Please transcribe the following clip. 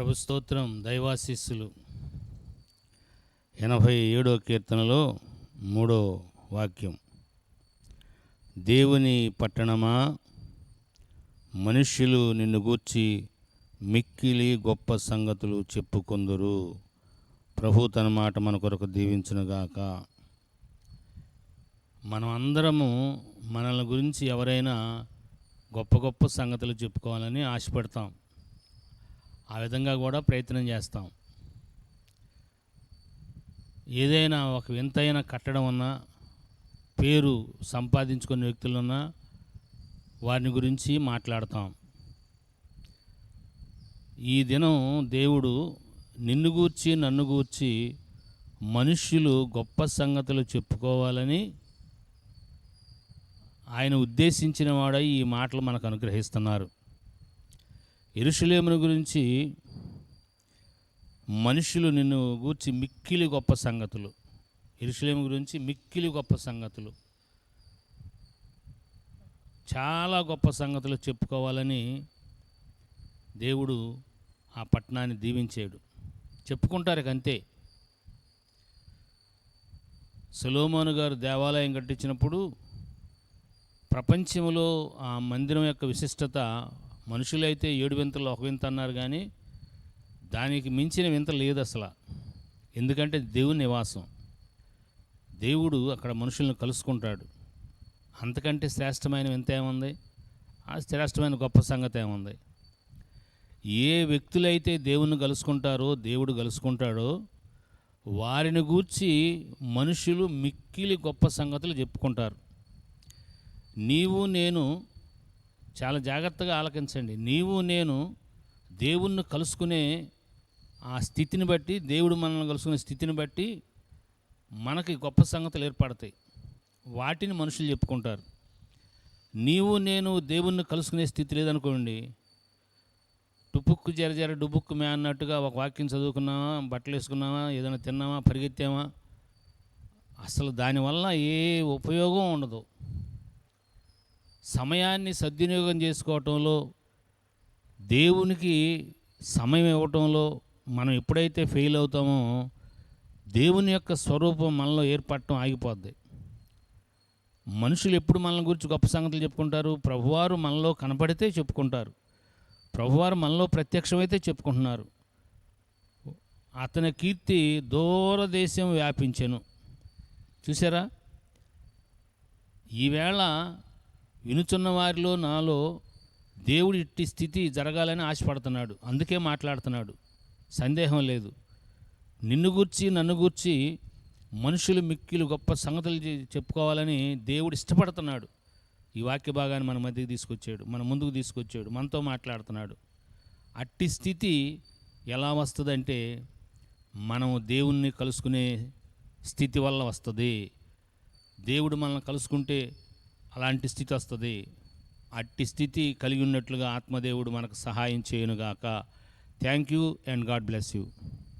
ప్రభు స్తోత్రం దైవాశిస్సులు. ఎనభై ఏడో కీర్తనలో మూడో వాక్యం. దేవుని పట్టణమా మనుష్యులు నిన్ను గూర్చి మిక్కిలి గొప్ప సంగతులు చెప్పుకొందురు. ప్రభు తన మాట మన కొరకు దీవించునుగాక మనం అందరము మనల్ని గురించి ఎవరైనా గొప్ప గొప్ప సంగతులు చెప్పుకోవాలని ఆశపడతాం. ఆ విధంగా కూడా ప్రయత్నం చేస్తాం. ఏదైనా ఒక వింతైన కట్టడం ఉన్నా పేరు సంపాదించుకునే వ్యక్తులున్నా వారిని గురించి మాట్లాడతాం. ఈ దినం దేవుడు నిన్ను గూర్చి నన్ను గూర్చి మనుష్యులు గొప్ప సంగతులు చెప్పుకోవాలని ఆయన ఉద్దేశించిన వాడై ఈ మాటలు మనకు అనుగ్రహిస్తున్నారు. ఎరుషులేమును గురించి మనుషులు నిన్ను గూర్చి మిక్కిలి గొప్ప సంగతులు. ఎరుషులేము గురించి మిక్కిలి గొప్ప సంగతులు. చాలా గొప్ప సంగతులు చెప్పుకోవాలని దేవుడు ఆ పట్టణాన్ని దీవించాడు. చెప్పుకుంటారు అంతే సులోమోను గారు దేవాలయం కట్టించినప్పుడు ప్రపంచంలో ఆ మందిరం యొక్క విశిష్టత మనుషులైతే ఏడు వింతలు ఒక వింత అన్నారు కానీ దానికి మించిన వింత లేదు అసలు. ఎందుకంటే దేవుని నివాసం. దేవుడు అక్కడ మనుషులను కలుసుకుంటాడు. అంతకంటే శ్రేష్టమైన వింత ఏముంది? ఆ శ్రేష్టమైన గొప్ప సంగతి ఏముంది? ఏ వ్యక్తులైతే దేవుణ్ణి కలుసుకుంటారో దేవుడు కలుసుకుంటాడో వారిని గూర్చి మనుషులు మిక్కిలి గొప్ప సంగతులు చెప్పుకుంటారు. నీవు నేను చాలా జాగ్రత్తగా ఆలకించండి. నీవు నేను దేవుణ్ణి కలుసుకునే ఆ స్థితిని బట్టి దేవుడు మనల్ని కలుసుకునే స్థితిని బట్టి మనకి గొప్ప సంగతులు ఏర్పడతాయి. వాటిని మనుషులు చెప్పుకుంటారు. నీవు నేను దేవుణ్ణి కలుసుకునే స్థితి లేదనుకోండి టుపుక్కు జర జర డుబుక్కు మే అన్నట్టుగా ఒక వాక్యం చదువుకున్నామా బట్టలు వేసుకున్నామా ఏదైనా తిన్నామా పరిగెత్తామా అసలు దానివల్ల ఏ ఉపయోగం ఉండదు. సమయాన్ని సద్వినియోగం చేసుకోవటంలో దేవునికి సమయం ఇవ్వటంలో మనం ఎప్పుడైతే ఫెయిల్ అవుతామో దేవుని యొక్క స్వరూపం మనలో ఏర్పడటం ఆగిపోద్ది. మనుషులు ఎప్పుడు మనల్ని గురించి గొప్ప సంగతులు చెప్పుకుంటారు? ప్రభువారు మనలో కనపడితే చెప్పుకుంటారు. ప్రభువారు మనలో ప్రత్యక్షమైతే చెప్పుకుంటున్నారు. అతని కీర్తి దూరదేశం వ్యాపించెను. చూసారా? ఈవేళ వినుచున్న వారిలో నాలో దేవుడి ఇట్టి స్థితి జరగాలని ఆశపడుతున్నాడు. అందుకే మాట్లాడుతున్నాడు. సందేహం లేదు. నిన్ను గూర్చి నన్ను గూర్చి మనుషులు మిక్కిలు గొప్ప సంగతులు చెప్పుకోవాలని దేవుడు ఇష్టపడుతున్నాడు. ఈ వాక్య భాగాన్ని మన మధ్యకి తీసుకొచ్చాడు. మన ముందుకు తీసుకొచ్చాడు. మనతో మాట్లాడుతున్నాడు. అట్టి స్థితి ఎలా వస్తుందంటే మనము దేవుణ్ణి కలుసుకునే స్థితి వల్ల వస్తుంది. దేవుడు మనల్ని కలుసుకుంటే అలాంటి స్థితి వస్తుంది. అట్టి స్థితి కలిగి ఉన్నట్లుగా ఆత్మదేవుడు మనకు సహాయం చేయనుగాక. Thank you and God bless you